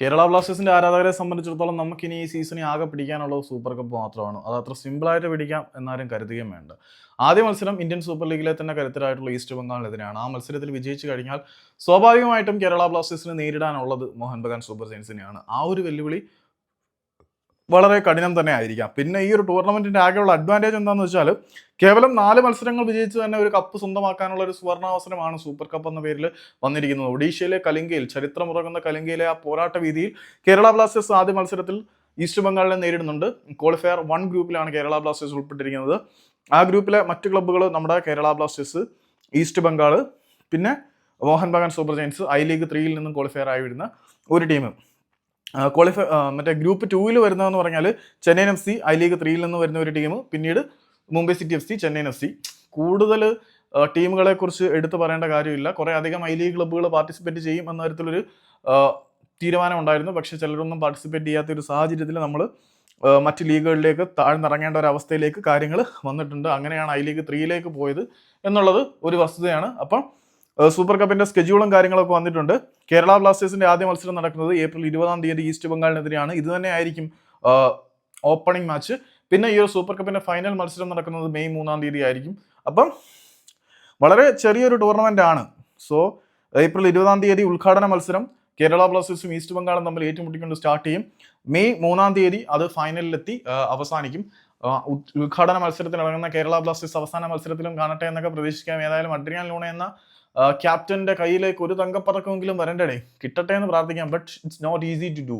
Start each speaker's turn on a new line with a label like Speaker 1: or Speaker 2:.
Speaker 1: കേരള ബ്ലാസ്റ്റേഴ്സിന്റെ ആരാധകരെ സംബന്ധിച്ചിടത്തോളം നമുക്കിനി ഈ സീസണിൽ ആകെ പിടിക്കാനുള്ളത് സൂപ്പർ കപ്പ് മാത്രമാണ്. അത് അത്ര സിമ്പിളായിട്ട് പിടിക്കാം എന്നാരും കരുതുകയും വേണ്ട. ആദ്യ മത്സരം ഇന്ത്യൻ സൂപ്പർ ലീഗിലെ തന്നെ കരുത്തരായിട്ടുള്ള ഈസ്റ്റ് ബംഗാളിനെതിരെയാണ് ആ മത്സരത്തിൽ വിജയിച്ചു കഴിഞ്ഞാൽ സ്വാഭാവികമായിട്ടും കേരള ബ്ലാസ്റ്റേഴ്സിനെ നേരിടാനുള്ളത് മോഹൻ ബഗാൻ സൂപ്പർ ജയൻസിനെയാണ് ആ ഒരു വെല്ലുവിളി വളരെ കഠിനം തന്നെ ആയിരിക്കാം. പിന്നെ ഈ ഒരു ടൂർണമെന്റിന്റെ ആകെയുള്ള അഡ്വാന്റേജ് എന്താണെന്ന് വെച്ചാൽ കേവലം നാല് മത്സരങ്ങൾ വിജയിച്ച് തന്നെ ഒരു കപ്പ് സ്വന്തമാക്കാനുള്ള ഒരു സുവർണാവസരമാണ് സൂപ്പർ കപ്പ് എന്ന പേരിൽ വന്നിരിക്കുന്നത്. ഒഡീഷയിലെ കലിംഗയിൽ ചരിത്രമുറങ്ങുന്ന കലിംഗയിലെ ആ പോരാട്ട വീതിയിൽ കേരള ബ്ലാസ്റ്റേഴ്സ് ആദ്യ മത്സരത്തിൽ ഈസ്റ്റ് ബംഗാളിനെ നേരിടുന്നുണ്ട്. ക്വാളിഫയർ വൺ ഗ്രൂപ്പിലാണ് കേരള ബ്ലാസ്റ്റേഴ്സ് ഉൾപ്പെട്ടിരിക്കുന്നത്. ആ ഗ്രൂപ്പിലെ മറ്റ് ക്ലബ്ബുകൾ നമ്മുടെ കേരള ബ്ലാസ്റ്റേഴ്സ് ഈസ്റ്റ് ബംഗാൾ പിന്നെ Mohun Bagan super giants I league ത്രീയിൽ നിന്നും ക്വാളിഫയർ ആയി വരുന്ന ഒരു ടീം ക്വാളിഫൈ മറ്റേ ഗ്രൂപ്പ് ടൂവിൽ വരുന്നതെന്ന് പറഞ്ഞാൽ Chennaiyin F C I league ത്രീയിൽ നിന്ന് വരുന്ന ഒരു ടീം പിന്നീട് Mumbai city F C Chennaiyin F C. കൂടുതൽ ടീമുകളെ കുറിച്ച് എടുത്തു പറയേണ്ട കാര്യമില്ല. കുറേ അധികം ഐ ലീഗ് ക്ലബ്ബുകൾ പാർട്ടിസിപ്പേറ്റ് ചെയ്യും എന്ന തരത്തിലൊരു തീരുമാനം ഉണ്ടായിരുന്നു പക്ഷേ ചിലരൊന്നും പാർട്ടിസിപ്പേറ്റ് ചെയ്യാത്ത ഒരു സാഹചര്യത്തിൽ നമ്മൾ മറ്റ് ലീഗുകളിലേക്ക് താഴ്ന്നിറങ്ങേണ്ട ഒരു അവസ്ഥയിലേക്ക് കാര്യങ്ങൾ വന്നിട്ടുണ്ട്. അങ്ങനെയാണ് ഐ ലീഗ് ത്രീയിലേക്ക് പോയത് എന്നുള്ളത് ഒരു വസ്തുതയാണ്. അപ്പം സൂപ്പർ കപ്പിന്റെ സ്കെഡ്യൂളും കാര്യങ്ങളൊക്കെ വന്നിട്ടുണ്ട്. കേരള ബ്ലാസ്റ്റേഴ്സിന്റെ ആദ്യ മത്സരം നടക്കുന്നത് ഏപ്രിൽ ഇരുപതാം തീയതി ഈസ്റ്റ് ബംഗാളിനെതിരെയാണ്. ഇത് തന്നെ ആയിരിക്കും ഓപ്പണിംഗ് മാച്ച് പിന്നെ ഈ ഒരു സൂപ്പർ കപ്പിന്റെ ഫൈനൽ മത്സരം നടക്കുന്നത് മെയ് മൂന്നാം തീയതി ആയിരിക്കും. അപ്പം വളരെ ചെറിയൊരു ടൂർണമെന്റ് ആണ്. സോ ഏപ്രിൽ ഇരുപതാം തീയതി ഉദ്ഘാടന മത്സരം. കേരള ബ്ലാസ്റ്റേഴ്സും ഈസ്റ്റ് ബംഗാളും തമ്മിൽ ഏറ്റുമുട്ടിക്കൊണ്ട് സ്റ്റാർട്ട് ചെയ്യും. മെയ് മൂന്നാം തീയതി അത് ഫൈനലിലെത്തി അവസാനിക്കും. ഉദ്ഘാടന മത്സരത്തിൽ ഇറങ്ങുന്ന കേരള ബ്ലാസ്റ്റേഴ്സ് അവസാന മത്സരത്തിലും കാണട്ടെ എന്നൊക്കെ പ്രതീക്ഷിക്കാം. ഏതായാലും അഡ്രിയാൻ ലൂണ എന്ന ക്യാപ്റ്റന്റെ കയ്യിലേക്ക് ഒരു തങ്കപ്പതക്കമെങ്കിലും വരണ്ടേ കിട്ടട്ടെ എന്ന് പ്രാർത്ഥിക്കാം but it's not easy to do